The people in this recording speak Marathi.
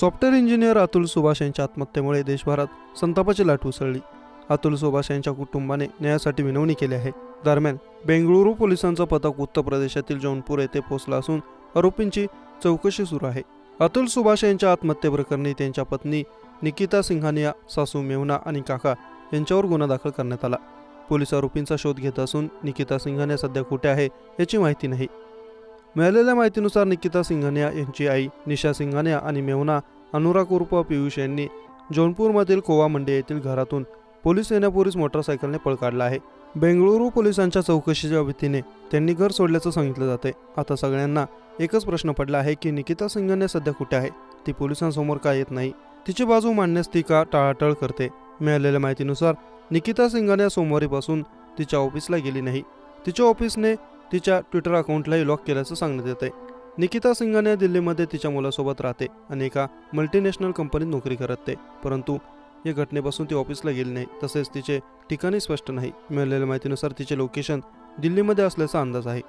सॉफ्टवेअर इंजिनियर अतुल सुभाष यांच्या आत्महत्येमुळे देशभरात संतापाची लाट उसळली. अतुल सुभाष यांच्या कुटुंबाने न्यायासाठी विनवणी केली आहे. दरम्यान बेंगळुरू पोलिसांचं पथक उत्तर प्रदेशातील जौनपूर येथे पोहोचलं असून आरोपींची चौकशी सुरू आहे. अतुल सुभाष यांच्या आत्महत्येप्रकरणी त्यांच्या पत्नी निकिता सिंघानिया सासू मेवना आणि काका यांच्यावर गुन्हा दाखल करण्यात आला. पोलीस आरोपींचा शोध घेत असून निकिता सिंघानिया सध्या कुठे आहे याची माहिती नाही. मिळालेल्या माहितीनुसार निकिता सिंघानिया यांची आई निशा सिंघानिया आणि मेवना अनुराग उर्फ पियुष यांनी जौनपूरमधील कोवा मंडी येथील घरातून पोलीस येण्यापूर्वीच मोटरसायकलने पळ काढला आहे. बेंगळुरू पोलिसांच्या चौकशीच्या वतीने त्यांनी घर सोडल्याचं सांगितलं जाते आता सगळ्यांना एकच प्रश्न पडला आहे की निकिता सिंघानिया सध्या कुठे आहे? ती पोलिसांसमोर का येत नाही? तिची बाजू मांडण्यास ती का टाळाटाळ करते? मिळालेल्या माहितीनुसार निकिता सिंघानिया सोमवारीपासून तिच्या ऑफिसला गेली नाही. तिच्या ऑफिसने तिच्या ट्विटर अकाउंटलाही लॉक केल्याचं सांगण्यात येत आहे निकिता सिंगाने दिल्लीमध्ये तिच्या मुलासोबत राहते आणि एका मल्टीनॅशनल कंपनीत नोकरी करते परंतु या घटनेपासून ती ऑफिसला गेली नाही तसेच तिचे ठिकाणी स्पष्ट नाही. मिळालेल्या माहितीनुसार तिचे लोकेशन दिल्लीमध्ये असल्याचा अंदाज आहे.